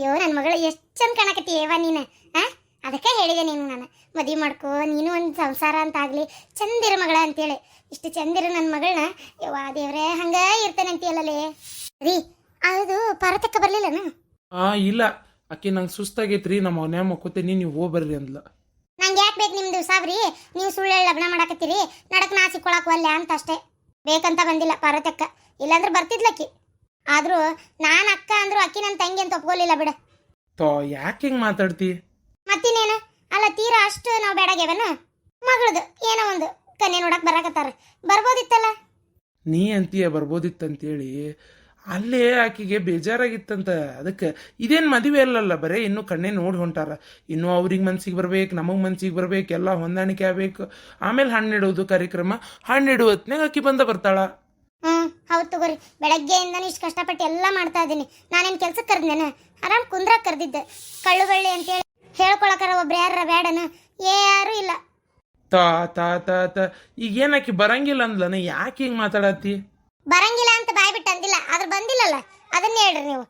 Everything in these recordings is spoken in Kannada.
ಅಯ್ಯೋ ನನ್ನ ಮಗಳು ಎಷ್ಟು ಚಂದ ಕಾಣಕತ್ತೀಯವ ನೀನು ಆ? ಅದಕ್ಕೆ ಹೇಳಿದೆ ನೀನು ನಾನು. ಮದುವೆ ಮಾಡ್ಕೋ ನೀನು ಒಂದು ಸಂಸಾರ ಅಂತಾಗಲಿ ಚಂದಿರ ಮಗಳ ಅಂತೇಳಿ. ಇಷ್ಟು ಚಂದಿರ ನನ್ನ ಮಗಳನ್ನ. ಯವ್ವ ದೇವ್ರೇ ಹಂಗ ಇರ್ತಾನೆ ಅಂತೀಯಲ್ಲೇ ರೀ ಅದು ಪಾರತಕ್ಕ ಬರಲಿಲ್ಲನ? ಆ ಇಲ್ಲ. ಅಕ್ಕಿ ನಂಗೆ ಸುಸ್ತಾಗೈತ್ರಿ ನಮ್ಮ ಮನ್ಯಾಗ ನೀನು ನೀವು ಹೋಗಿ ಬರ್ರಿ ಅಂದ್ಲ. ನಂಗೆ ಯಾಕೆ ಬೇಕು ನಿಮ್ದು ಸಾಬ್ರಿ? ನೀವು ಸುಳ್ಳು ಹೇಳಿ ಲಗ್ನ ಮಾಡಕತ್ತೀರಿ. ನಡಕ್ ನಾ ಸಿಕ್ಕೊಳಕ್ ಒಲ್ಲೆ ಅಂತ ಅಷ್ಟೇ. ಬೇಕಂತ ಬಂದಿಲ್ಲ ಪಾರ್ವತಕ್ಕ. ಇಲ್ಲಾಂದ್ರೆ ಬರ್ತಿದ್ಲಕ್ಕಿ. ಆದ್ರೂ ನಾನು ಅಕ್ಕ ಅಂದ್ರು ಅಕ್ಕಿ ನನ್ನ ತಂಗಿ ಅಂತ ಒಪ್ಕೊಳ್ಳಿಲ್ಲ ಬಿಡ. ತೋ ಯಾಕೆ ಹಿಂಗೆ ಮಾತಾಡ್ತಿ? ಮತ್ತಿನ್ನೇನು? ಅಲ್ಲ ತೀರಾ ಅಷ್ಟು ನಾವು ಬೇಡಾಗ್ಯಾವೇನು ಮಗಳದು ಏನೋ ಒಂದು ಕನ್ಯೆ ನೋಡಕ್ ಬರಾಕತ್ತಾರ. ಬರ್ಬೋದಿತ್ತಲ್ಲ? ನೀ ಅಂತೀಯ ಬರ್ಬೋದಿತ್ತಂತೇಳಿ ಅಲ್ಲೇ ಆಕಿಗೆ ಬೇಜಾರಾಗಿತ್ತಂತ. ಅದಕ್ಕೆ ಇದೇನು ಮದುವೆ ಅಲ್ಲಲ್ಲ ಬರೇ ಇನ್ನೂ ಕಣ್ಣೇ ನೋಡಿ ಹೊಂಟಾರ. ಇನ್ನೂ ಅವ್ರಿಗೆ ಮನ್ಸಿಗೆ ಬರ್ಬೇಕು ನಮಗೆ ಮನ್ಸಿಗೆ ಬರ್ಬೇಕು ಎಲ್ಲ ಹೊಂದಾಣಿಕೆ ಆಗ್ಬೇಕು. ಆಮೇಲೆ ಹಣ್ಣಿಡೋದು ಕಾರ್ಯಕ್ರಮ ಹಣ್ಣಿಡುವ ಹೊತ್ನಾಗ ಆಕಿ ಬಂದ ಬರ್ತಾಳ. ಹೌದು ತಗೋರಿ. ಬೆಳಗ್ಗೆಯಿಂದನೂ ಇಷ್ಟು ಕಷ್ಟಪಟ್ಟು ಎಲ್ಲ ಮಾಡ್ತಾ ಇದ್ದೀನಿ. ನಾನೇನು ಕೆಲ್ಸಕ್ಕೆ ಕರೆದೇನೆ ಆರಾಮ್ ಕುಂದ್ರ ಕರೆದಿದ್ದೆ. ಕಳ್ಳು ಬಳ್ಳಿ ಅಂತೇಳಿ ಹೇಳ್ಕೊಳಕರ ಒಬ್ರು ಯಾರ ಬೇಡನ ಯಾರು ಇಲ್ಲ. ತಾ ತಾ ತಾ ತಾ. ಈಗ ಏನಕ್ಕೆ ಬರಂಗಿಲ್ಲ ಅಂದ್ಲನ? ಯಾಕೆ ಹಿಂಗೆ ಮಾತಾಡತ್ತಿ? ಬರಂಗಿಲ್ಲ ಅಂತ ಬಾಯ್ ಬಿಟ್ಟು ಅಂದಿಲ್ಲ. ಆದ್ರೆ ಬಂದಿಲ್ಲಲ್ಲ? ಅದನ್ನ ಹೇಳ್ರಿ ನೀವು.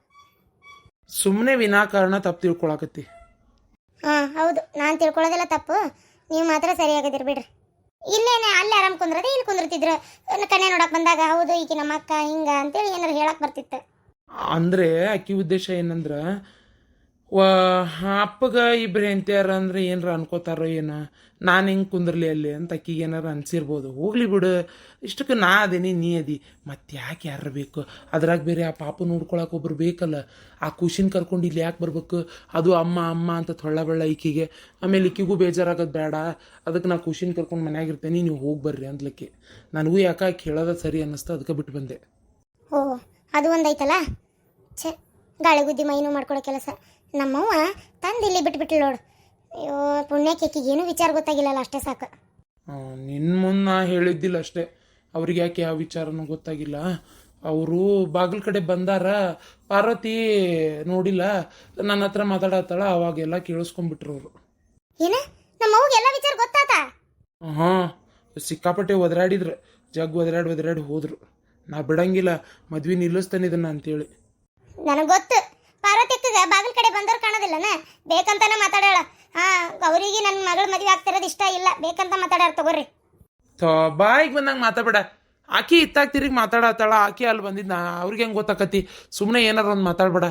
ಸುಮ್ಮನೆ ವಿನಾಕಾರಣ ತಪ್ಪು ತಿಳ್ಕೊಳಕತ್ತಿ. ಹಾ ಹೌದು. ನಾನು ತಿಳ್ಕೊಳ್ಳೋದೆಲ್ಲ ತಪ್ಪು. ನೀವು ಮಾತ್ರ ಸರಿಯಾಗಿದ್ದೀರಿ ಬಿಡ್ರಿ. ಇಲ್ಲೇನೆ, ಅಲ್ಲಿ ಆರಾಮ್ ಕುಂದ್ರದ ಇಲ್ಲಿ ಕುಂದಿರ್ತಿದ್ರು. ಕಣ್ಣೆ ನೋಡಕ್ ಬಂದಾಗ, ಹೌದು ಈಕಿ ನಮ್ಮ ಅಕ್ಕ ಹಿಂಗ ಅಂತೇಳಿ ಏನಾರು ಹೇಳಕ್ ಬರ್ತಿತ್ತು. ಅಂದ್ರೆ ಆಕಿ ಉದ್ದೇಶ ಏನಂದ್ರ ವ, ಅಪ್ಪಗ ಇಬ್ರು ಹೆಂಡ್ತಿಯಾರ ಅಂದ್ರೆ ಏನರ ಅನ್ಕೋತಾರೋ ಏನ. ನಾನು ಹೆಂಗೆ ಕುಂದ್ರಲಿ ಅಲ್ಲಿ ಅಂತ ಅಕ್ಕಿಗೆ ಏನಾರು ಅನ್ಸಿರ್ಬೋದು. ಹೋಗ್ಲಿ ಬಿಡು. ಇಷ್ಟಕ್ಕೆ ನಾ ಅದೇನಿ, ನೀ ಅದಿ. ಮತ್ತೆ ಯಾಕೆ ಯಾರು ಬೇಕು? ಅದ್ರಾಗ ಬೇರೆ ಆ ಪಾಪ ನೋಡ್ಕೊಳಕ್ಕೆ ಒಬ್ರು ಬೇಕಲ್ಲ. ಆ ಖುಷಿನ ಕರ್ಕೊಂಡು ಇಲ್ಲಿ ಯಾಕೆ ಬರ್ಬೇಕು? ಅದು ಅಮ್ಮ ಅಮ್ಮ ಅಂತ ತೊಳ್ಳ ಬಳ್ಳ ಈಕಿಗೆ ಆಮೇಲೆ ಈಕಿಗೂ ಬೇಜಾರಾಗೋದು ಬೇಡ. ಅದಕ್ಕೆ ನಾ ಖುಷಿನ ಕರ್ಕೊಂಡು ಮನೆಯಾಗಿರ್ತೇನೆ ನೀವು ಹೋಗಿ ಬರ್ರಿ ಅಂದ್ಲಕ್ಕೆ. ನನಗೂ ಯಾಕೆ ಕೇಳೋದ ಸರಿ ಅನ್ನಿಸ್ತು ಅದಕ್ಕೆ ಬಿಟ್ಟು ಬಂದೆ. ಓ ಅದು ಒಂದೈತಲ್ಲ ಛೆ ಗಾಳಿಗುದ್ದಿ ಮೈನು ಮಾಡ್ಕೊಳ್ಳೋ ಕೆಲಸ. ನಮ್ಮವ್ವ ತಂದು ಇಲ್ಲಿ ಬಿಟ್ಬಿಟ್ಲು ನೋಡು. ಅಯ್ಯೋ ಪುಣ್ಯಕ್ಕೆ ಏನೂ ವಿಚಾರ ಗೊತ್ತಾಗಿಲ್ಲಲ್ಲ ಅಷ್ಟೇ ಸಾಕು. ನಿನ್ನ ಮುನ್ನ ನಾ ಹೇಳಿದ್ದಿಲ್ಲ ಅಷ್ಟೇ. ಅವ್ರಿಗೆ ಯಾಕೆ ಯಾವ ವಿಚಾರನೂ ಗೊತ್ತಾಗಿಲ್ಲ? ಅವರು ಬಾಗಿಲ ಕಡೆ ಬಂದಾರ ಪಾರ್ವತಿ ನೋಡಿಲ್ಲ ನನ್ನ ಹತ್ರ ಮಾತಾಡತ್ತಾಳ ಅವಾಗೆಲ್ಲ ಕೇಳಿಸ್ಕೊಂಡ್ಬಿಟ್ರು ಅವರು. ಏನ? ನಮ್ಮ ಅವ್ಗೆ ಎಲ್ಲ ವಿಚಾರ ಗೊತ್ತಾತ? ಹಾಂ ಸಿಕ್ಕಾಪಟ್ಟೆ ಒದರಾಡಿದ್ರು. ಜಗ್ ಒದರಾಡಿ ಒದರಾಡಿ ಹೋದ್ರು. ನಾ ಬಿಡಂಗಿಲ್ಲ ಮದ್ವೆ ನಿಲ್ಲಿಸ್ತಾನೆ ಇದನ್ನ ಅಂತೇಳಿ. ನನಗೆ ಗೊತ್ತು ಪಾರ್ವತಿ ಅಕ್ಕಗ ಬಾಗಿಲ ಕಡೆ ಕಾಣೋದಿಲ್ಲನ ಬೇಕಂತಾನೆ ಮಾತಾಡೋಳ. ಹಾ, ಅವರಿಗೆ ನನ್ನ ಮಗಳ ಮದುವೆ ಆಗ್ತಿರೋದು ಇಷ್ಟ ಇಲ್ಲ. ಬೇಕಂತ ಮಾತಾಡ್ಯಾರ ತಗೋರಿ. ಬಾಯಿಗೆ ಬಂದಂಗೆ ಮಾತಾಡಬೇಡ. ಆಕಿ ಇತ್ತಾಗ ತಿರುಗಿ ಮಾತಾಡತ್ತಾಳ. ಆಕಿ ಅಲ್ಲಿ ಬಂದಿದ್ದ ಅವ್ರಿಗೆ ಹೆಂಗೆ ಗೊತ್ತಾಕತಿ? ಸುಮ್ಮನೆ ಏನಾರ ಒಂದು ಮಾತಾಡ್ಬೇಡ.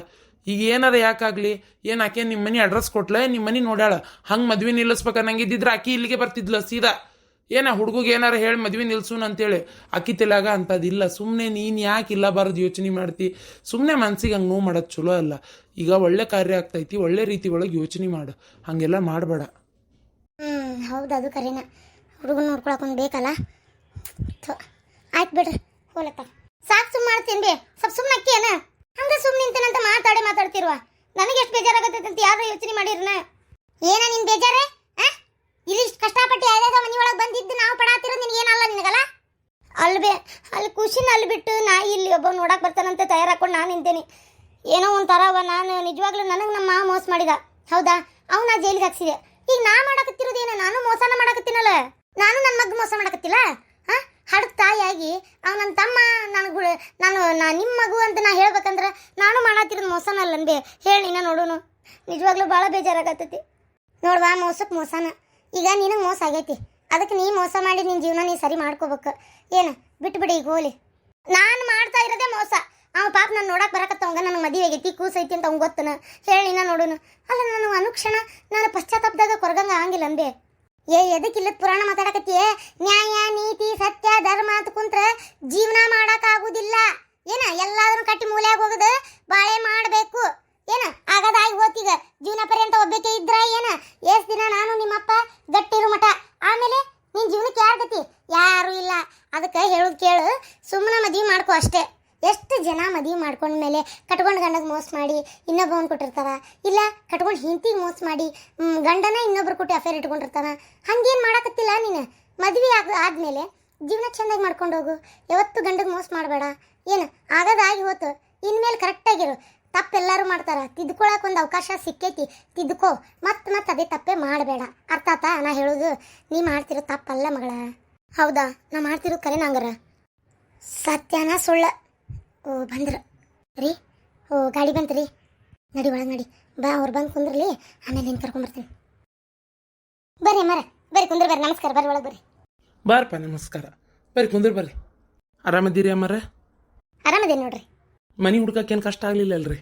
ಈಗ ಏನಾರ ಯಾಕಾಗ್ಲಿ ಏನು ಆಕೆ ನಿಮ್ಮ ಮನೆ ಅಡ್ರೆಸ್ ಕೊಟ್ಲೆ? ನಿಮ್ಮ ಮನೆ ನೋಡ್ಯಾಳ? ಹಂಗೆ ಮದ್ವೆ ನಿಲ್ಲಿಸ್ಬೇಕು ಅನ್ನಂಗಿದ್ದಿದ್ರೆ ಆಕಿ ಇಲ್ಲಿಗೆ ಬರ್ತಿದ್ಲ ಸೀದಾ. ಏನ ಹುಡುಗಿಗೆ ಏನಾರು ಹೇಳಿ ಮದ್ವೆ ನಿಲ್ಸೂನ್ ಅಂತೇಳಿ ಅಕ್ಕಿ ತಲೆಯಾಗ ಅಂತದಿಲ್ಲ ಸುಮ್ಮನೆ ನೀನು ಯಾಕೆ ಇಲ್ಲ ಬಾರದು ಯೋಚನೆ ಮಾಡ್ತಿ? ಸುಮ್ಮನೆ ಮನ್ಸಿಗೆ ಹಂಗೆ ನೋವು ಮಾಡೋದು ಚಲೋ ಅಲ್ಲ. ಈಗ ಒಳ್ಳೆ ಕಾರ್ಯ ಆಗ್ತೈತಿ, ಒಳ್ಳೆ ರೀತಿ ಒಳಗೆ ಯೋಚನೆ ಮಾಡು. ಹಾಗೆಲ್ಲ ಮಾಡಬೇಡ. ಹ್ಮ್, ಹೌದು ಅದು ಕರೆನ. ಹುಡುಗನ ನೋಡ್ಕೊಳಕ್ ಬೇಕಲ್ಲ? ಆಯ್ತು ಬಿಡ್ರಿ ಹೋಲತ್ತ ಸಾಕು ಸುಮ್ಮನೆ ಮಾಡ್ತೀನಿ ಬೇ, ಸ್ವಲ್ಪ ಸುಮ್ಮನೆ ಅಕ್ಕಿಯನ ಹಂಗೆ ಸುಮ್ಮನೆ ನಿಂತೇನಂತ ಮಾತಾಡಿ ಮಾತಾಡ್ತಿರುವ. ನನಗೆ ಎಷ್ಟು ಬೇಜಾರಾಗತ್ತೈತೆ ಅಂತ ಯಾರು ಯೋಚನೆ ಮಾಡಿರ್ನ? ಏನ ನಿನ್ ಬೇಜಾರೇ? ಇಷ್ಟು ಕಷ್ಟಪಟ್ಟು ಯಾವ್ಯಾವ ಮನೆ ಒಳಗೆ ಬಂದಿದ್ದು ನಾವು ಪಡಾತಿರೋ ನಿನಗೆ ಏನಲ್ಲ ನಿನಗಲ್ಲ? ಅಲ್ಲಿ ಬೇ ಅಲ್ಲಿ ಖುಷಿನ ಅಲ್ಲಿ ಬಿಟ್ಟು ನಾ ಇಲ್ಲಿ ಒಬ್ಬ ನೋಡಕ್ಕೆ ಬರ್ತಾನಂತ ತಯಾರಾಕೊಂಡು ನಾನು ನಿಂತೇನೆ. ಏನೋ ಒಂಥರ ಅವ, ನಾನು ನಿಜವಾಗ್ಲೂ ನನಗೆ ನಮ್ಮ ಮಾವ ಮೋಸ ಮಾಡಿದ. ಹೌದಾ? ಅವ್ನ ಜೈಲಿಗೆ ಹಾಕ್ಸಿದೆ. ಈಗ ನಾ ಮಾಡಕತ್ತಿರೋದೇನು? ನಾನು ಮೋಸನ ಮಾಡಕತ್ತೀನಲ್ಲ? ನಾನು ನನ್ನ ಮಗ್ ಮೋಸ ಮಾಡಕತ್ತಿಲ್ಲ? ಹಾಂ? ಹಡಕ್ ತಾಯಿಯಾಗಿ ಅವ ನನ್ನ ತಮ್ಮ ನನಗೆ ನಾನು, ನಾ ನಿಮ್ಮ ಮಗು ಅಂತ ನಾ ಹೇಳ್ಬೇಕಂದ್ರೆ ನಾನು ಮಾಡತ್ತಿರೋದು ಮೋಸನ ಹೇಳಿ ನಾ ನೋಡೋನು. ನಿಜವಾಗ್ಲೂ ಭಾಳ ಬೇಜಾರಾಗತ್ತೈತಿ ನೋಡ್ವಾ ಮೋಸಕ್ಕೆ ಮೋಸನ. ಈಗ ನಿನಗೆ ಮೋಸ ಆಗೈತಿ. ಅದಕ್ಕೆ ನೀ ಮೋಸ ಮಾಡಿ ನಿನ್ನ ಜೀವನ ನೀ ಸರಿ ಮಾಡ್ಕೋಬೇಕು. ಏನು? ಬಿಟ್ಬಿಡಿ ಈಗ ಹೋಲಿ. ನಾನು ಮಾಡ್ತಾ ಇರೋದೇ ಮೋಸ. ಅವ ಪಾಪ ನಾನು ಬರಕತ್ತ ಬರಕತ್ತವಂಗ ನನಗೆ ಮದುವೆ ಆಗೈತಿ ಕೂಸೈತಿ ಅಂತ ಅವ್ನು ಗೊತ್ತನ? ಹೇಳಿ ನಾ ನೋಡೋನು. ಅಲ್ಲ ನಾನು ಅನುಕ್ಷಣ ನಾನು ಪಶ್ಚಾತ್ತಾಪದಾಗ ಕೊರಗಂಗ ಆಗಂಗಿಲ್ಲ ಅಂದೆ. ಏ ಎದಕ್ಕಿಲ್ಲದ ಪುರಾಣ ಮಾತಾಡಕತ್ತೀಯ? ನ್ಯಾಯ, ನೀತಿ, ಸತ್ಯ, ಧರ್ಮ ಅಂತ ಕುಂತ್ರ ಜೀವನ ಮಾಡಕ್ ಆಗುದಿಲ್ಲ. ಏನ? ಎಲ್ಲಾದ್ರೂ ಕಟ್ಟಿ ಮೂಲೆಯಾಗ ಹೋಗದು, ಬಾಳೆ ಮಾಡಬೇಕು. ಏನ? ಆಗದಾಗಿ ಹೋತೀಗ ಜೀವನ ಪರ್ಯಂತ ಒಬ್ಬಕ್ಕೆ ಇದ್ರ ಏನ? ಎಸ್ ದಿನ ನಾನು ನಿಮ್ಮಪ್ಪ ಗಟ್ಟಿರು ಮಠ. ಆಮೇಲೆ ನಿನ್ ಜೀವನಕ್ಕೆ ಯಾರ ಗತಿ? ಯಾರು ಇಲ್ಲ. ಅದಕ್ಕೆ ಹೇಳುದು ಕೇಳು. ಸುಮ್ಮನೆ ಮದ್ವಿ ಮಾಡ್ಕೋ ಅಷ್ಟೇ. ಎಷ್ಟು ಜನ ಮದ್ವಿ ಮಾಡ್ಕೊಂಡ್ಮೇಲೆ ಕಟ್ಕೊಂಡು ಗಂಡಗೆ ಮೋಸ ಮಾಡಿ ಇನ್ನೊಬ್ಬವನ್ ಕೊಟ್ಟಿರ್ತಾರ? ಇಲ್ಲ, ಕಟ್ಕೊಂಡು ಹಿಂತಿಗೆ ಮೋಸ ಮಾಡಿ ಗಂಡನ ಇನ್ನೊಬ್ರು ಕೊಟ್ಟು ಅಫೇರ್ ಇಟ್ಕೊಂಡಿರ್ತಾನ? ಹಂಗೇನು ಮಾಡಕತ್ತಿಲ್ಲ ನೀನು? ಮದ್ವೆ ಆಗ, ಆದ್ಮೇಲೆ ಜೀವನ ಚೆಂದಾಗಿ ಮಾಡ್ಕೊಂಡು ಹೋಗು. ಯಾವತ್ತು ಗಂಡಗೆ ಮೋಸ ಮಾಡಬೇಡ. ಏನು? ಆಗದಾಗಿ ಹೋತು. ಇನ್ಮೇಲೆ ಕರೆಕ್ಟಾಗಿರು ತಪ್ಪೆಲ್ಲರೂ ಮಾಡ್ತಾರೆ. ತಿದ್ಕೊಳಕ್ ಒಂದು ಅವಕಾಶ ಸಿಕ್ಕೈತಿ. ತಿದ್ಕೋ. ಮತ್ತೆ ಮತ್ತೆ ಅದೇ ತಪ್ಪೇ ಮಾಡಬೇಡ. ಅರ್ಥ ಆತ? ನಾ ಹೇಳೋದು ನೀ ಮಾಡ್ತಿರೋ ತಪ್ಪಲ್ಲ ಮಗಳ. ಹೌದಾ? ನಾ ಮಾಡ್ತಿರೋ ಕರೆ ನಂಗರ ಸತ್ಯನ ಸುಳ್ಳ. ಓ ಬಂದ್ರ. ರೀ ಓ ಗಾಡಿ ಬಂತ್ರಿ ನಡಿ ಒಳಗೆ ನಡಿ. ಬಾ ಅವ್ರು ಬಂದು ಕುಂದ್ರಲಿ. ಆಮೇಲೆ ನಿನ್ ಕರ್ಕೊಂಬರ್ತೀನಿ ಬರ್ರಿ ಮರ ಬರ್ರಿ ಕುಂದ್ರ ಬರ್ರಿ. ನಮಸ್ಕಾರ. ಬರ್ರಿ ಒಳಗೆ ಬರ್ರಿ. ಬಾರಪ್ಪ ನಮಸ್ಕಾರ. ಬರ್ರಿ ಕುಂದ್ರ ಬರ್ರಿ. ಆರಾಮದಿರಿ ಅಮ್ಮರ? ಆರಾಮದೇನು ನೋಡ್ರಿ? ಮನೆ ಹುಡ್ಕಕ್ಕೇನು ಕಷ್ಟ ಆಗಲಿಲ್ಲ ಅಲ್ರಿ?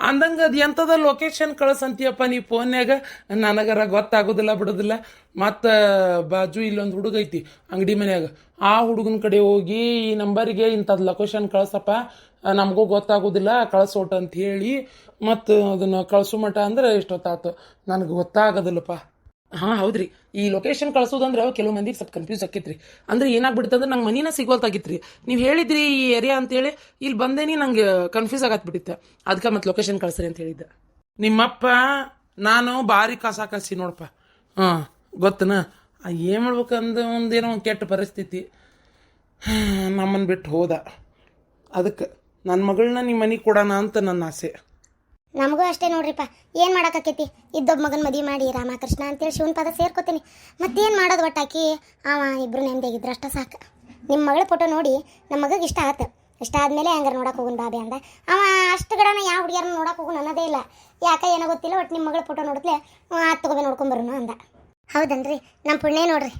ಅಂದಂಗ ಅದು ಎಂಥದ ಲೊಕೇಶನ್ ಕಳಿಸಂತೀಯಪ್ಪ ನೀ ಫೋನ್ಯಾಗ ನನಗರ ಗೊತ್ತಾಗೋದಿಲ್ಲ, ಬಿಡೋದಿಲ್ಲ. ಮತ್ತು, ಬಾಜು ಇಲ್ಲೊಂದು ಹುಡುಗ ಐತಿ ಅಂಗಡಿ ಮನ್ಯಾಗ. ಆ ಹುಡುಗನ ಕಡೆ ಹೋಗಿ ಈ ನಂಬರಿಗೆ ಇಂಥದ್ದು ಲೊಕೇಶನ್ ಕಳಿಸಪ್ಪ. ನಮಗೂ ಗೊತ್ತಾಗೋದಿಲ್ಲ, ಕಳಿಸೋಟ ಅಂತ ಹೇಳಿ. ಮತ್ತು ಅದನ್ನು ಕಳಿಸೋ ಮಟ ಅಂದ್ರೆ ಎಷ್ಟೊತ್ತಾಯ್ತು ನನಗೆ ಗೊತ್ತಾಗೋದಿಲ್ಲಪ್ಪ. ಹಾಂ, ಹೌದ್ರಿ. ಈ ಲೊಕೇಶನ್ ಕಳ್ಸೋದಂದ್ರೆ ಕೆಲವು ಮಂದಿಗೆ ಸ್ವಲ್ಪ ಕನ್ಫ್ಯೂಸ್ ಆಕೈತ್ರಿ ಅಂದ್ರೆ ಏನಾಗ್ಬಿಡುತ್ತೆ ನಂಗೆ ಮನಿನ ಸಿಗೋಲ್ತಾಗಿತ್ರಿ ನೀವು ಹೇಳಿದ್ರಿ ಈ ಏರಿಯಾ ಅಂತೇಳಿ ಇಲ್ಲಿ ಬಂದೇನಿ ನಂಗೆ ಕನ್ಫ್ಯೂಸ್ ಆಗತ್ಬಿಟ್ಟಿತ್ತೆ. ಅದಕ್ಕೆ ಮತ್ತೆ ಲೊಕೇಶನ್ ಕಳ್ಸ್ರಿ ಅಂತ ಹೇಳಿದ್ದೆ. ನಿಮ್ಮಪ್ಪ, ನಾನು ಭಾರಿ ಕಸ ಕಳಿಸಿ ನೋಡಪ್ಪ. ಹಾಂ, ಗೊತ್ತನ? ಏನು ಮಾಡ್ಬೇಕಂದ ಒಂದೇನೋ ಒಂದು ಕೆಟ್ಟ ಪರಿಸ್ಥಿತಿ. ನಮ್ಮನ್ನು ಬಿಟ್ಟು ಹೋದ. ಅದಕ್ಕೆ ನನ್ನ ಮಗಳನ್ನ ನಿಮ್ಮ ಮನೆಗೆ ಕೊಡೋಣ ಅಂತ ನನ್ನ ಆಸೆ. ನಮಗೂ ಅಷ್ಟೇ ನೋಡ್ರಿಪ್ಪ. ಏನು ಮಾಡೋಕ್ಕಾಕೈತಿ ಇದ್ದೊಬ್ಬ ಮಗನ ಮದುವೆ ಮಾಡಿ ರಾಮಕೃಷ್ಣ ಅಂತೇಳಿ ಶಿವನ ಪದ ಸೇರ್ಕೋತೀನಿ. ಮತ್ತೇನು ಮಾಡೋದು ಒಟ್ಟಾಕಿ? ಅವ ಇಬ್ರು ನೆಮ್ಮದಿಯಾಗಿದ್ರು ಅಷ್ಟೇ ಸಾಕು. ನಿಮ್ಮ ಮಗಳ ಫೋಟೋ ನೋಡಿ ನಮ್ಮ ಮಗಗೆ ಇಷ್ಟ ಆಯ್ತು ಇಷ್ಟ ಆದಮೇಲೆ ಹಂಗಾರೆ ನೋಡಕ್ಕೆ ಹೋಗುನ್ ಬಾಬೆ ಅಂದ. ಅವ ಅಷ್ಟು ಗಡನ ಯಾವ ಹುಡುಗಿಯರನ್ನ ನೋಡಕ್ಕೆ ಹೋಗೋಣ ಅನ್ನೋದೇ ಇಲ್ಲ. ಯಾಕೆ ಏನೋ ಗೊತ್ತಿಲ್ಲ ಒಟ್ಟು ನಿಮ್ಮ ಮಗಳ ಫೋಟೋ ನೋಡಿದ್ಲೆ ಹತ್ತು ತಗೋಬೇ ನೋಡ್ಕೊಂಬರೋಣ ಅಂದ. ಹೌದನ್ರಿ ನಮ್ಮ ಪುಣ್ಯ ನೋಡ್ರಿ.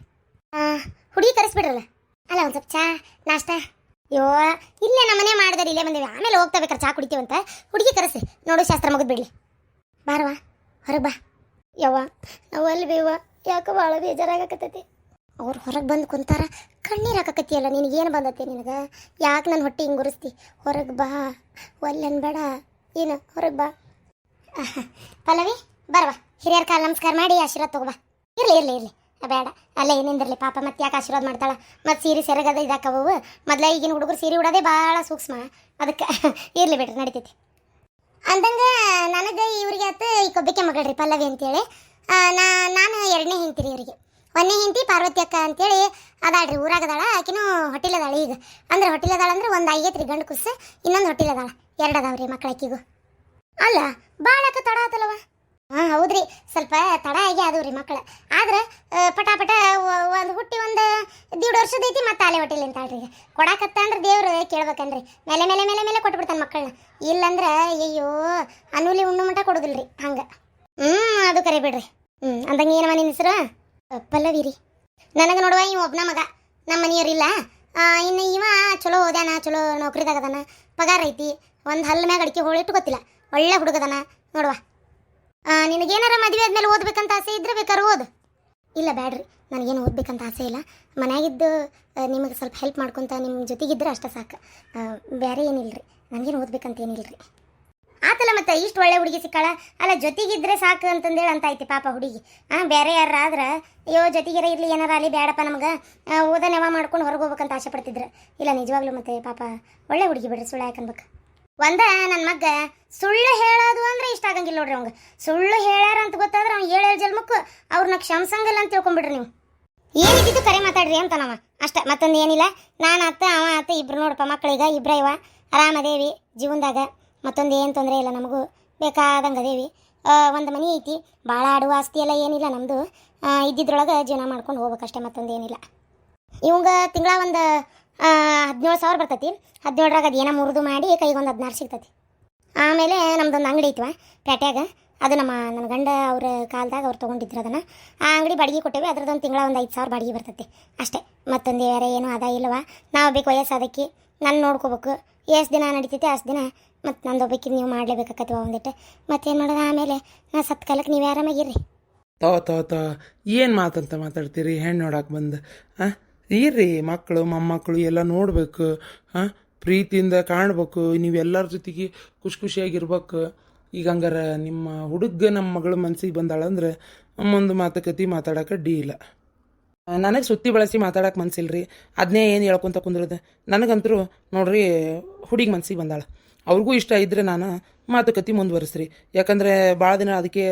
ಹುಡುಗಿ ಕರೆಸ್ಬಿಡ್ರಲ್ಲ? ಅಲ್ಲ ಒಂದು ಸ್ವಲ್ಪ ಚಾ, ನಾಷ್ಟ? ಯೋ, ಇಲ್ಲೇ ನಮ್ಮನೆ ಮಾಡಿದಾರೆ, ಇಲ್ಲೇ ಬಂದೇವಿ. ಆಮೇಲೆ ಹೋಗ್ತಾ ಬೇಕಾರೆ ಚಾ ಕುಡಿತೀವಂತ? ಹುಡುಗಿ ಕರೆಸಿ, ನೋಡು ಶಾಸ್ತ್ರ ಮುಗಿದ್ ಬಿಡ್ಲಿ. ಬಾರವಾ ಹೊರಗೆ ಬಾ. ಯವ್ವ, ನಾವು ಅಲ್ಲಿ ಬೇವ ಯಾಕೆ ಭಾಳ ಬೇಜಾರಾಗಕತ್ತೈತಿ. ಅವ್ರು ಹೊರಗೆ ಬಂದು ಕುಂತಾರ, ಕಣ್ಣೀರು ಹಾಕಕತ್ತಿಯಲ್ಲ, ನಿನಗೇನು ಬಂದತ್ತೆ ನಿನಗೆ? ಯಾಕೆ ನನ್ನ ಹೊಟ್ಟೆ ಹಿಂಗೆ ಉರಿಸ್ತಿ? ಹೊರಗೆ ಬಾ. ಒಲ್ಲೆನ್ ಬೇಡ. ಏನು, ಹೊರಗೆ ಬಾ. ಪಲ್ಲವಿ, ಬರವಾ. ಹಿರಿಯರ ಕಾಲ ನಮಸ್ಕಾರ ಮಾಡಿ, ಆಶೀರ್ವಾದ ತಗೋಬಾ ಇರ್ಲಿ ಇರ್ಲಿ ಇರ್ಲಿ. ಬೇಡ. ಅಲ್ಲೇ ಏನಿಂದಿರಲಿ ಪಾಪ ಮತ್ತೆ ಯಾಕೆ ಆಶೀರ್ವಾದ ಮಾಡ್ತಾಳೆ? ಮತ್ತೆ ಸೀರೆ ಸೆರಗದ ಇದಾಕವು ಮೊದಲೇ ಈಗಿನ ಹುಡುಗರು ಸೀರೆ ಉಡೋದೇ ಭಾಳ ಸೂಕ್ಷ್ಮ. ಅದಕ್ಕೆ ಇರಲಿ ಬಿಡ್ರಿ, ನಡಿತೈತಿ. ಅಂದಂಗೆ ನನಗೆ ಇವ್ರಿಗೆ ಆತು ಈ ಕೊಬ್ಬಿಕೆ ಮಗಳ್ರಿ ಪಲ್ಲವಿ ಅಂತೇಳಿ. ನಾನು ಎರಡನೇ ಹೆಂಡ್ತಿರಿ ಇವರಿಗೆ. ಒಂದನೇ ಹೆಂಡತಿ ಪಾರ್ವತಿ ಅಕ್ಕ ಅಂತೇಳಿ ಅದಾಳ್ರಿ, ಊರಾಗದಾಳ. ಆಕಿನೂ ಹೊಟ್ಟಿಲದಾಳ ಈಗ. ಅಂದ್ರೆ ಹೊಟ್ಟಿಲದಾಳ ಅಂದ್ರೆ ಒಂದು ಐಗೈತ್ರಿ ಗಂಡು ಕುಸ್ಸು ಇನ್ನೊಂದು ಹೊಟ್ಟಿಲದಾಳ. ಎರಡು ಅದಾವ್ರಿ ಮಕ್ಕಳಕ್ಕಿಗೂ ಅಲ್ಲ ಬಾಳಕ ತಡ ಆತಲ್ಲವ ಹಾಂ, ಹೌದ್ರಿ. ಸ್ವಲ್ಪ ತಡ ಆಗಿ ಆದವ್ರಿ ಮಕ್ಕಳು ಆದ್ರೆ ಪಟಾಪಟ ಪಟ ಪಟ ಒಂದು ಹುಟ್ಟಿ ಒಂದು ದೀಡ್ ವರ್ಷದ ಐತಿ ಮತ್ತೆ ಆಲೆ ಹೊಟ್ಟಿಲಿ ಅಂತಾಳ್ರಿ ಈಗ ಕೊಡಾಕತ್ತ ಅಂದ್ರೆ ದೇವ್ರು ಕೇಳ್ಬೇಕನ್ರಿ ಮೇಲೆ ಮೇಲೆ ಮೇಲೆ ಮೇಲೆ ಕೊಟ್ಬಿಡ್ತಾನೆ ಮಕ್ಕಳನ್ನ ಇಲ್ಲಂದ್ರೆ ಅಯ್ಯೋ ಅನುಲಿ ಉಣ್ಣು ಮಟ ಕೊಡೋದಿಲ್ರಿ ಹಂಗೆ. ಹ್ಞೂ ಅದು ಕರೆ ಬಿಡ್ರಿ. ಹ್ಞೂ ಅಂದಂಗೆ ಏನವ ನಿನ್ನ ಹೆಸರು? ಪಲ್ಲವಿ ನನಗೆ ನೋಡುವ ಇವ ಒಬ್ಬನ ಮಗ. ನಮ್ಮ ಮನೆಯವರಿಲ್ಲ ಇನ್ನು ಇವ ಚಲೋ ಓದ್ಯಾನ, ಚಲೋ ನೌಕರಿದಾಗದಾನ ಪಗಾರ ಐತಿ. ಒಂದು ಹಲ್ಲ ಮ್ಯಾಗ ಅಡಿಕೆ ಹೋಳಿಟ್ಟು ಗೊತ್ತಿಲ್ಲ. ಒಳ್ಳೆ ಹುಡುಗದಾನ. ನೋಡುವ. ನಿನಗೇನಾರ ಮದುವೆ ಆದ್ಮೇಲೆ ಓದ್ಬೇಕಂತ ಆಸೆ ಇದ್ರೆ ಬೇಕಾದ್ರೆ ಓದು. ಇಲ್ಲ ಬ್ಯಾಡ್ರಿ, ನನಗೇನು ಓದ್ಬೇಕಂತ ಆಸೆ ಇಲ್ಲ. ಮನ್ಯಾಗಿದ್ದು ನಿಮಗೆ ಸ್ವಲ್ಪ ಹೆಲ್ಪ್ ಮಾಡ್ಕೊಂತ ನಿಮ್ಮ ಜೊತೆಗಿದ್ರೆ ಅಷ್ಟೇ ಸಾಕು. ಬೇರೆ ಏನಿಲ್ಲರಿ ನನಗೇನು ಓದ್ಬೇಕಂತ ಏನಿಲ್ಲರಿ ಆತಲ್ಲ ಮತ್ತೆ, ಇಷ್ಟು ಒಳ್ಳೆ ಹುಡುಗಿ ಸಿಕ್ಕಾಳ. ಅಲ್ಲ, ಜೊತೆಗಿದ್ರೆ ಸಾಕು ಅಂತಂದೇಳಿ ಅಂತ ಐತಿ ಪಾಪ ಹುಡುಗಿ. ಆ ಬೇರೆ ಯಾರಾದ್ರೆ ಅಯ್ಯೋ, ಜೊತೆಗಿರ ಇರಲಿ, ಏನಾರ ಅಲ್ಲಿ ಬೇಡಪ್ಪ ನಮಗೆ. ಓದ ನೆವ ಮಾಡ್ಕೊಂಡು ಹೊರಗೆ ಹೋಗ್ಬೇಕಂತ ಆಸೆ ಪಡ್ತಿದ್ರು. ಇಲ್ಲ, ನಿಜವಾಗ್ಲೂ ಮತ್ತೆ ಪಾಪ ಒಳ್ಳೆ ಹುಡುಗಿ ಬಿಡ್ರಿ ಸುಳ್ಳು ಯಾಕನ್ಬೇಕು ಒಂದ ನನ್ನ ಮಗ ಸುಳ್ಳು ಹೇಳೋದು ಅಂದ್ರೆ ಇಷ್ಟ ಆಗಂಗಿಲ್ಲ ನೋಡ್ರಿ ಅವಂಗ. ಸುಳ್ಳು ಹೇಳ್ಯಾರ ಅಂತ ಗೊತ್ತಾದ್ರೆ ಅವ್ನು ಹೇಳ ಜನ್ಮಕ್ಕೂ ಅವ್ರನ್ನ ಕ್ಷಮಸಂಗಲ್ಲ ಅಂತ ತಿಳ್ಕೊಂಬಿಡ್ರಿ ನೀವು. ಏನಿದ್ದು ಕರೆ ಮಾತಾಡ್ರಿ ಅಂತ ನಾವ. ಅಷ್ಟ, ಮತ್ತೊಂದು ಏನಿಲ್ಲ. ನಾನು ಅತ್ತ, ಅವ ಅತ್ತ ಇಬ್ರು ನೋಡಪ್ಪ ಮಕ್ಕಳೀಗ ಇಬ್ರ ಇವ. ಆರಾಮದೇವಿ ಜೀವನದಾಗ. ಮತ್ತೊಂದು ಏನು ತೊಂದರೆ ಇಲ್ಲ ನಮಗೂ. ಬೇಕಾದಂಗೆ ಅದೇವಿ. ಒಂದು ಮನೆ ಐತಿ. ಭಾಳ ಆಡುವ ಆಸ್ತಿ ಎಲ್ಲ ಏನಿಲ್ಲ ನಮ್ಮದು ಇದ್ದಿದ್ರೊಳಗೆ ಜೀವನ ಮಾಡ್ಕೊಂಡು ಹೋಗ್ಬೇಕಷ್ಟೇ, ಮತ್ತೊಂದು ಏನಿಲ್ಲ. ಇವಂಗ ತಿಂಗಳ ಒಂದು ಹದಿನೇಳು ಸಾವಿರ ಬರ್ತೈತಿ. ಹದಿನೇಳರಾಗ ಅದು ಏನೋ ಮುರಿದು ಮಾಡಿ ಕೈಗೊಂದು ಹದಿನಾರು ಸಿಗ್ತೈತಿ. ಆಮೇಲೆ ನಮ್ದೊಂದು ಅಂಗಡಿ ಐತಿವ ಪೇಟ್ಯಾಗ. ಅದು ನಮ್ಮ ನನ್ನ ಗಂಡ ಅವ್ರ ಕಾಲದಾಗ ಅವ್ರು ತೊಗೊಂಡಿದ್ರು ಅದನ್ನು. ಆ ಅಂಗಡಿ ಬಾಡಿಗೆ ಕೊಟ್ಟೇವೆ. ಅದ್ರದ್ದೊಂದು ತಿಂಗಳ ಒಂದು ಐದು ಸಾವಿರ ಬಾಡಿಗೆ ಬರ್ತೈತಿ. ಅಷ್ಟೇ. ಮತ್ತೊಂದು ಬೇರೆ ಏನೂ ಅದ ಇಲ್ಲವ. ನಾವು ಬೇಕು ವಯಸ್ಸಾದಕ್ಕೆ ನಾನು ನೋಡ್ಕೋಬೇಕು. ಎಷ್ಟು ದಿನ ನಡೀತೈತೆ ಅಷ್ಟು ದಿನ. ಮತ್ತು ನಂದು ಒಬ್ಬಕ್ಕಿ ನೀವು ಮಾಡಲೇಬೇಕಾಕತ್ವ ಒಂದಿಟ್ಟು. ಮತ್ತೇನು ಮಾಡೋದು ಆಮೇಲೆ? ನಾ ಸತ್ ಕಾಲಕ್ಕೆ ನೀವು ಆರಾಮಾಗಿರ್ರಿ ತೋ ತೋ ತೋ. ಏನು ಮಾತಂತ ಮಾತಾಡ್ತೀರಿ? ಹೆಣ್ಣು ನೋಡಕ್ಕೆ ಬಂದು ಹಾಂ ಇರ್ರಿ ಮಕ್ಕಳು, ಮೊಮ್ಮಕ್ಕಳು ಎಲ್ಲ ನೋಡಬೇಕು, ಹಾಂ? ಪ್ರೀತಿಯಿಂದ ಕಾಣ್ಬೇಕು, ನೀವೆಲ್ಲರ ಜೊತೆಗೆ ಖುಷಿ ಖುಷಿಯಾಗಿರ್ಬೇಕು ಈಗ ಹಂಗಾರ ನಿಮ್ಮ ಹುಡುಗ ನಮ್ಮ ಮಗಳು ಮನ್ಸಿಗೆ ಬಂದಾಳಂದ್ರೆ ಮುಂದೆ ಮಾತುಕತೆ ಮಾತಾಡೋಕೆ ಡೀಲ ನನಗೆ ಸುತ್ತಿ ಬಳಸಿ ಮಾತಾಡಕ್ಕೆ ಮನ್ಸಿಲ್ರಿ. ಅದನ್ನೇ ಏನು ಹೇಳ್ಕೊಂತ ಕುಂದ್ರದ. ನನಗಂತರೂ ನೋಡ್ರಿ, ಹುಡುಗಿ ಮನ್ಸಿಗೆ ಬಂದಾಳ. ಅವ್ರಿಗೂ ಇಷ್ಟ ಇದ್ದರೆ ನಾನು ಮಾತುಕತೆ ಮುಂದುವರಿಸ್ರಿ. ಯಾಕಂದರೆ ಭಾಳ ದಿನ ಅದಕ್ಕೆ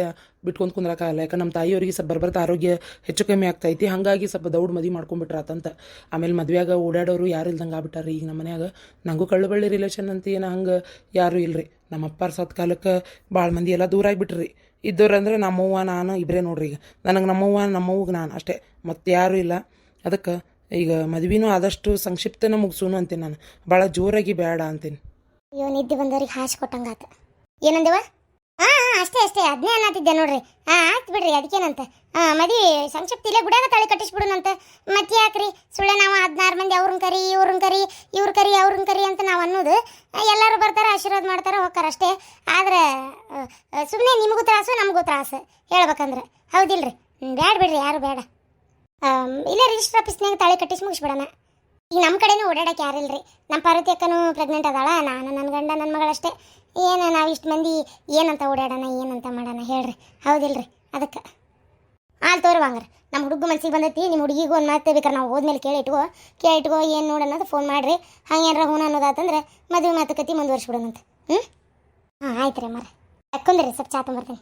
ಬಿಟ್ಕೊಂಡ್ ಕುಂದ್ರಕ್ಕಾಗಲ್ಲ. ಯಾಕಂದ್ರೆ ನಮ್ಮ ತಾಯಿಯವ್ರಿಗೆ ಸ್ವಲ್ಪ ಬರ್ಬರ್ತ ಆರೋಗ್ಯ ಹೆಚ್ಚು ಕಮ್ಮಿ ಆಗ್ತೈತಿ. ಹಾಗಾಗಿ ಸ್ವಲ್ಪ ದೌಡ್ ಮದುವೆ ಮಾಡ್ಕೊಂಡ್ಬಿಟ್ರಾತಂತ. ಆಮೇಲೆ ಮದ್ವೆಯಾಗ ಓಡಾಡೋರು ಯಾರು ಇಲ್ದಂಗೆ ಆಗ್ಬಿಟ್ಟಾರ ಈಗ ನಮ್ಮ ಮನ್ಯಾಗ ನಂಗೂ ಕಳ್ಳುಬಳ್ಳಿ ರಿಲೇಷನ್ ಅಂತ ಏನು ಹಂಗೆ ಯಾರೂ ಇಲ್ರಿ. ನಮ್ಮ ಅಪ್ಪಾರ ಸತ್ ಕಾಲಕ್ಕೆ ಭಾಳ ಮಂದಿ ಎಲ್ಲ ದೂರ ಆಗಿಬಿಟ್ರಿ ಇದ್ದವ್ರು ಅಂದ್ರೆ ನಮ್ಮವ್ವ, ನಾನು ಇಬ್ಬರೇ ನೋಡ್ರಿ ಈಗ. ನನಗೆ ನಮ್ಮವ್ವ ನಮ್ಮವ್ಗೆ ನಾನು ಅಷ್ಟೇ. ಮತ್ತೆ ಯಾರೂ ಇಲ್ಲ. ಅದಕ್ಕೆ ಈಗ ಮದ್ವಿನೂ ಆದಷ್ಟು ಸಂಕ್ಷಿಪ್ತನ ಮುಗಿಸೋನು ಅಂತೀನಿ ನಾನು. ಭಾಳ ಜೋರಾಗಿ ಬೇಡ ಅಂತೀನಿ. ಅಯ್ಯೋ, ನಿದ್ದೆ ಬಂದವ್ರಿಗೆ ಹಾಸಿ ಕೊಟ್ಟಂಗಾತ. ಏನಂದೇವ ಹಾಂ ಹಾಂ ಅಷ್ಟೇ ಅಷ್ಟೇ. ಅದನ್ನೇ ಅನ್ನತ್ತಿದ್ದೆ ನೋಡ್ರಿ. ಹಾಂ ಆಯ್ತು ಬಿಡ್ರಿ ಅದಕ್ಕೇನಂತ ಹಾಂ ಮದಿ ಸಂಕ್ಷಿಪ್ತ ಇಲ್ಲೇ ಗುಡಾಗ ತಾಳಿ ಕಟ್ಟಿಸ್ಬಿಡುನಂತ ಮತ್ತೆ ಯಾಕ್ರಿ? ಸುಳ್ಳೆ ಅವ್ರನ್ನ ಕರಿ, ಇವ್ರನ್ನ ಕರಿ, ಇವ್ರ ಕರಿ, ಅವ್ರನ್ನ ಕರಿ ಅಂತ ನಾವು ಅನ್ನೋದು ಎಲ್ಲರೂ ಬರ್ತಾರೆ, ಆಶೀರ್ವಾದ ಮಾಡ್ತಾರೆ, ಹೋಗ್ತಾರೆ ಅಷ್ಟೇ. ಆದ್ರೆ ಸುಮ್ಮನೆ ನಿಮಗೂ ತ್ರಾಸು, ನಮಗೂ ತ್ರಾಸು, ಹೇಳ್ಬೇಕಂದ್ರೆ. ಹೌದಿಲ್ರಿ? ಬೇಡ ಬಿಡ್ರಿ, ಯಾರು ಬೇಡ. ಇಲ್ಲೇ ರಿಜಿಸ್ಟರ್ ಆಫೀಸ್ನಾಗ ತಾಳಿ ಕಟ್ಟಿಸಿ ಮುಗಿಸ್ಬಿಡೋಣ. ಈಗ ನಮ್ಮ ಕಡೆನೂ ಓಡಾಡಕ್ಕೆ ಯಾರಿಲ್ರಿ ನಮ್ಮ ಪಾರ್ವತಿ ಅಕ್ಕನೂ ಪ್ರೆಗ್ನೆಂಟ್ ಅದಾಳ, ನಾನು ನನ್ನ ಗಂಡ ನನ್ನ ಮಗಳಷ್ಟೇ. ಏನು ನಾವು ಇಷ್ಟು ಮಂದಿ ಏನಂತ ಓಡಾಡೋಣ, ಏನಂತ ಮಾಡೋಣ, ಹೇಳ್ರಿ. ಹೌದಿಲ್ರಿ? ಅದಕ್ಕೆ. ಆಲ್ ತೋರುವಾಂಗ್ರಿ ನಮ್ಮ ಹುಡುಗ ಮನ್ಸಿಗೆ ಬಂದೈತಿ ನಿಮ್ಮ ಹುಡುಗಿಗೂ ಒಂದು ಮಾತು ಬೇಕಾರೆ ನಾವು ಹೋದ್ಮೇಲೆ ಕೇಳಿ ಇಟ್ಕೋ. ಏನು ನೋಡೋಣ ಫೋನ್ ಮಾಡಿರಿ. ಹಂಗೇನಾರ ಹೂನ ಅನ್ನೋದಾತಂದ್ರೆ ಮದುವೆ ಮಾತುಕತೆ ಮುಂದುವರ್ಸ್ಬಿಡೋಣಂತ. ಹ್ಞೂ ಹಾಂ, ಆಯ್ತು ರೀ ಮರ ಕುಂದ್ರಿ? ಸ್ವಲ್ಪ ಚಾ ತೊಂಬರ್ತೀನಿ